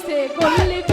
দিছে গল্লি